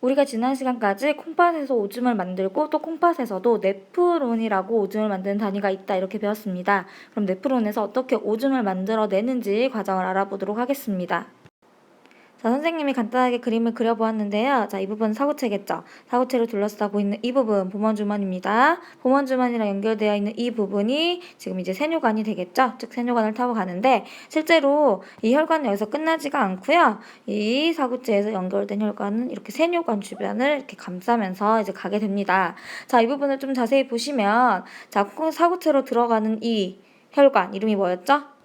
우리가 지난 시간까지 콩팥에서 오줌을 만들고 또 콩팥에서도 네프론이라고 오줌을 만드는 단위가 있다 이렇게 배웠습니다. 그럼 네프론에서 어떻게 오줌을 만들어내는지 과정을 알아보도록 하겠습니다. 자, 선생님이 간단하게 그림을 그려보았는데요. 자, 이 부분은 사구체겠죠. 사구체를 둘러싸고 있는 이 부분 보먼주머니입니다. 보먼주머니랑 연결되어 있는 이 부분이 지금 이제 세뇨관이 되겠죠. 즉 세뇨관을 타고 가는데 실제로 이 혈관은 여기서 끝나지가 않고요. 이 사구체에서 연결된 혈관은 이렇게 세뇨관 주변을 이렇게 감싸면서 이제 가게 됩니다. 자, 이 부분을 좀 자세히 보시면 자, 콩- 사구체로 들어가는 이 혈관 이름이 뭐였죠?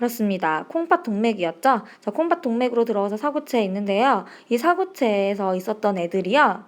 그렇습니다. 콩팥 동맥이었죠. 자, 콩팥 동맥으로 들어가서 사구체에 있는데요. 이 사구체에서 있었던 애들이요.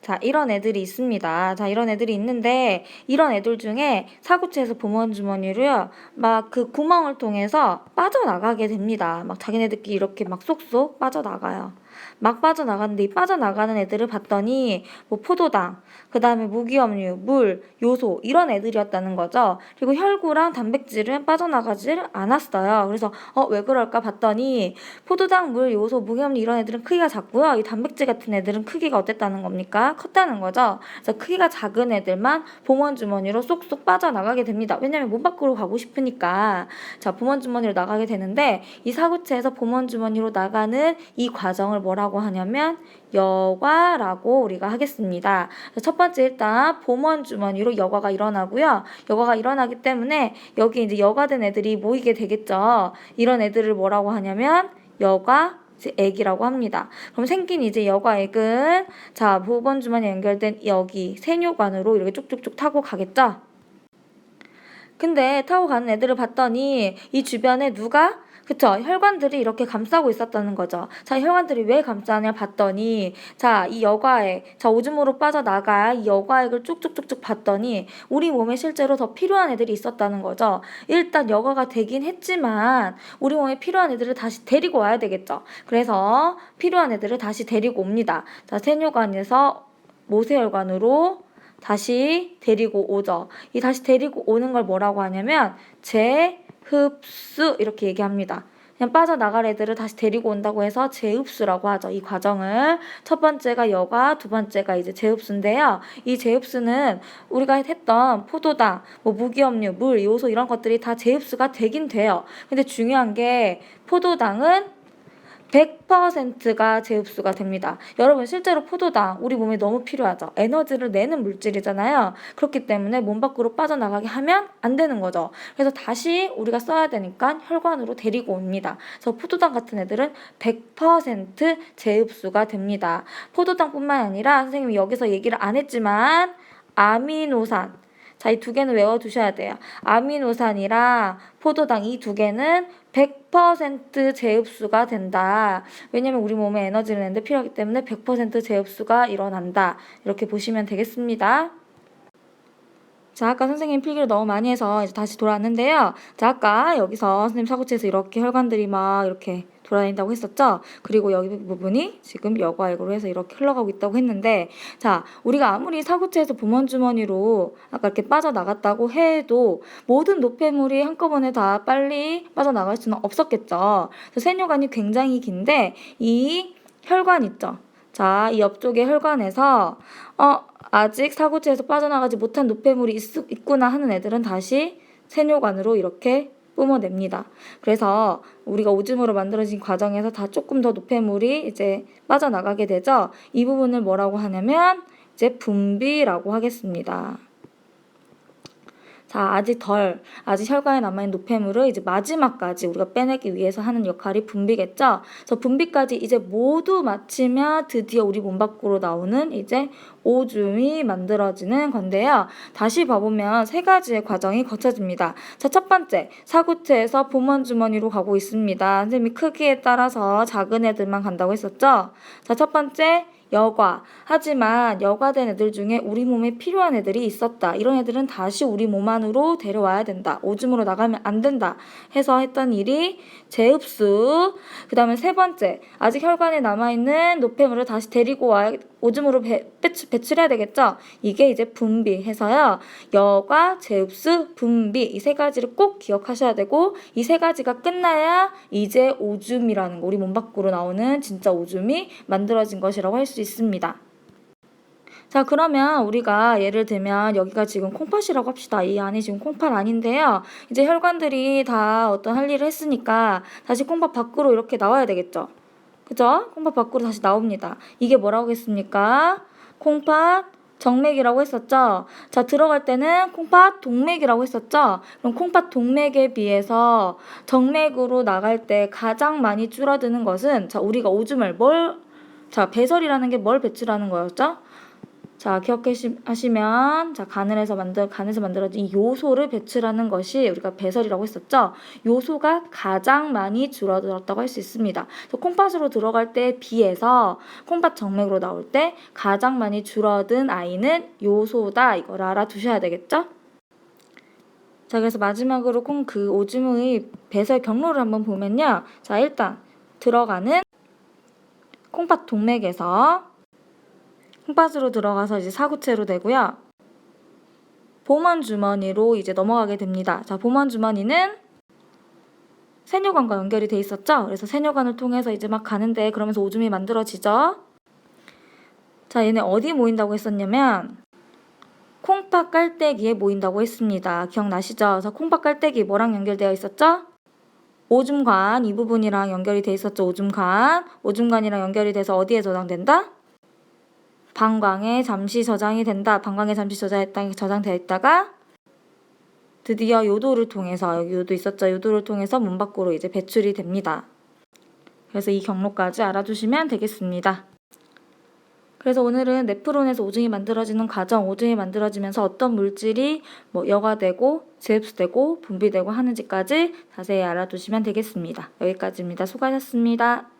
자, 이런 애들이 있습니다. 자, 이런 애들이 있는데, 이런 애들 중에 사구체에서 보먼주머니로요, 막 그 구멍을 통해서 빠져나가게 됩니다. 막 자기네들끼리 이렇게 막 쏙쏙 빠져나가요. 막 빠져나가는데 이 빠져나가는 애들을 봤더니 뭐 포도당, 그 다음에 무기업류, 물, 요소 이런 애들이었다는 거죠. 그리고 혈구랑 단백질은 빠져나가질 않았어요. 그래서 어 왜 그럴까 봤더니 포도당, 물, 요소, 무기업류 이런 애들은 크기가 작고요. 이 단백질 같은 애들은 크기가 어땠다는 겁니까? 컸다는 거죠. 그래서 크기가 작은 애들만 보먼 주머니로 쏙쏙 빠져나가게 됩니다. 왜냐면 몸 밖으로 가고 싶으니까 자 보먼 주머니로 나가게 되는데 이 사구체에서 보먼 주머니로 나가는 이 과정을 뭐라고 하냐면 여과라고 우리가 하겠습니다. 첫 번째 일단 보먼 주머니로 여과가 일어나고요. 여과가 일어나기 때문에 여기 이제 여과된 애들이 모이게 되겠죠. 이런 애들을 뭐라고 하냐면 여과 액이라고 합니다. 그럼 생긴 이제 여과액은 자 보번 주머니에 연결된 여기 세뇨관으로 이렇게 쭉쭉쭉 타고 가겠죠. 근데 타고 가는 애들을 봤더니 이 주변에 누가 그쵸 혈관들이 이렇게 감싸고 있었다는 거죠. 자 혈관들이 왜 감싸냐 봤더니 자 이 여과액 자 오줌으로 빠져나갈 이 여과액을 쭉쭉쭉쭉 봤더니 우리 몸에 실제로 더 필요한 애들이 있었다는 거죠. 일단 여과가 되긴 했지만 우리 몸에 필요한 애들을 다시 데리고 와야 되겠죠. 그래서 필요한 애들을 다시 데리고 옵니다. 자 세뇨관에서 모세혈관으로 다시 데리고 오죠. 이 다시 데리고 오는 걸 뭐라고 하냐면 재 흡수 이렇게 얘기합니다. 그냥 빠져나갈 애들을 다시 데리고 온다고 해서 재흡수라고 하죠. 이 과정을 첫 번째가 여과, 두 번째가 이제 재흡수인데요. 이 재흡수는 우리가 했던 포도당, 뭐 무기업류, 물, 요소 이런 것들이 다 재흡수가 되긴 돼요. 근데 중요한 게 포도당은 100%가 재흡수가 됩니다. 여러분 실제로 포도당 우리 몸에 너무 필요하죠. 에너지를 내는 물질이잖아요. 그렇기 때문에 몸 밖으로 빠져나가게 하면 안 되는 거죠. 그래서 다시 우리가 써야 되니까 혈관으로 데리고 옵니다. 그래서 포도당 같은 애들은 100% 재흡수가 됩니다. 포도당뿐만 아니라 선생님이 여기서 얘기를 안 했지만 아미노산 자, 이 두 개는 외워두셔야 돼요. 아미노산이랑 포도당 이 두 개는 100% 재흡수가 된다. 왜냐면 우리 몸에 에너지를 내는데 필요하기 때문에 100% 재흡수가 일어난다. 이렇게 보시면 되겠습니다. 자, 아까 선생님 필기를 너무 많이 해서 이제 다시 돌아왔는데요. 자, 아까 여기서 선생님 사고체에서 이렇게 혈관들이 막 이렇게 돌아다닌다고 했었죠? 그리고 여기 부분이 지금 여과액으로 해서 이렇게 흘러가고 있다고 했는데, 자, 우리가 아무리 사구체에서 보먼주머니로 아까 이렇게 빠져나갔다고 해도 모든 노폐물이 한꺼번에 다 빨리 빠져나갈 수는 없었겠죠. 그래서 세뇨관이 굉장히 긴데, 이 혈관 있죠? 자, 이 옆쪽에 혈관에서, 어, 아직 사구체에서 빠져나가지 못한 노폐물이 있, 있구나 하는 애들은 다시 세뇨관으로 이렇게 뿜어냅니다. 그래서 우리가 오줌으로 만들어진 과정에서 다 조금 더 노폐물이 이제 빠져나가게 되죠. 이 부분을 뭐라고 하냐면 이제 분비라고 하겠습니다. 자, 아직 덜, 아직 혈관에 남아있는 노폐물을 이제 마지막까지 우리가 빼내기 위해서 하는 역할이 분비겠죠? 그래서 분비까지 이제 모두 마치면 드디어 우리 몸 밖으로 나오는 이제 오줌이 만들어지는 건데요. 다시 봐보면 세 가지의 과정이 거쳐집니다. 자, 첫 번째, 사구체에서 보먼 주머니로 가고 있습니다. 선생님이 크기에 따라서 작은 애들만 간다고 했었죠? 자, 첫 번째, 여과. 하지만 여과된 애들 중에 우리 몸에 필요한 애들이 있었다. 이런 애들은 다시 우리 몸 안으로 데려와야 된다. 오줌으로 나가면 안 된다. 해서 했던 일이 재흡수. 그 다음에 세 번째, 아직 혈관에 남아있는 노폐물을 다시 데리고 와, 오줌으로 배, 배출, 배출해야 되겠죠? 이게 이제 분비해서요. 여과, 제흡수, 분비 이 세 가지를 꼭 기억하셔야 되고 이 세 가지가 끝나야 이제 오줌이라는 거 우리 몸 밖으로 나오는 진짜 오줌이 만들어진 것이라고 할 수 있습니다. 자, 그러면 우리가 예를 들면 여기가 지금 콩팥이라고 합시다. 이 안에 지금 콩팥 아닌데요. 이제 혈관들이 다 어떤 할 일을 했으니까 다시 콩팥 밖으로 이렇게 나와야 되겠죠. 그죠? 콩팥 밖으로 다시 나옵니다. 이게 뭐라고 했습니까? 콩팥 정맥이라고 했었죠. 자, 들어갈 때는 콩팥 동맥이라고 했었죠. 그럼 콩팥 동맥에 비해서 정맥으로 나갈 때 가장 많이 줄어드는 것은 자, 우리가 오줌을 뭘 자, 배설이라는 게 뭘 배출하는 거였죠? 자, 기억하시면 자, 간을에서 만들 간에서 만들어진 이 요소를 배출하는 것이 우리가 배설이라고 했었죠. 요소가 가장 많이 줄어들었다고 할 수 있습니다. 그래서 콩팥으로 들어갈 때에 비해서 콩팥 정맥으로 나올 때 가장 많이 줄어든 아이는 요소다. 이걸 알아두셔야 되겠죠? 자, 그래서 마지막으로 콩 그 오줌의 배설 경로를 한번 보면요. 자, 일단 들어가는 콩팥 동맥에서 콩팥으로 들어가서 이제 사구체로 되고요. 보먼 주머니로 이제 넘어가게 됩니다. 자, 보먼 주머니는 세뇨관과 연결이 돼 있었죠. 그래서 세뇨관을 통해서 이제 막 가는데 그러면서 오줌이 만들어지죠. 자, 얘네 어디 모인다고 했었냐면 콩팥 깔때기에 모인다고 했습니다. 기억나시죠? 그래서 콩팥 깔때기 뭐랑 연결되어 있었죠? 오줌관 이 부분이랑 연결이 돼 있었죠. 오줌관. 오줌관이랑 연결이 돼서 어디에 저장된다? 방광에 잠시 저장이 된다. 방광에 잠시 저장했다, 저장되어 있다가 드디어 요도를 통해서 여기 요도 있었죠. 요도를 통해서 문 밖으로 이제 배출이 됩니다. 그래서 이 경로까지 알아두시면 되겠습니다. 그래서 오늘은 네프론에서 오줌이 만들어지는 과정, 오줌이 만들어지면서 어떤 물질이 뭐 여과되고 제흡수되고 분비되고 하는지까지 자세히 알아두시면 되겠습니다. 여기까지입니다. 수고하셨습니다.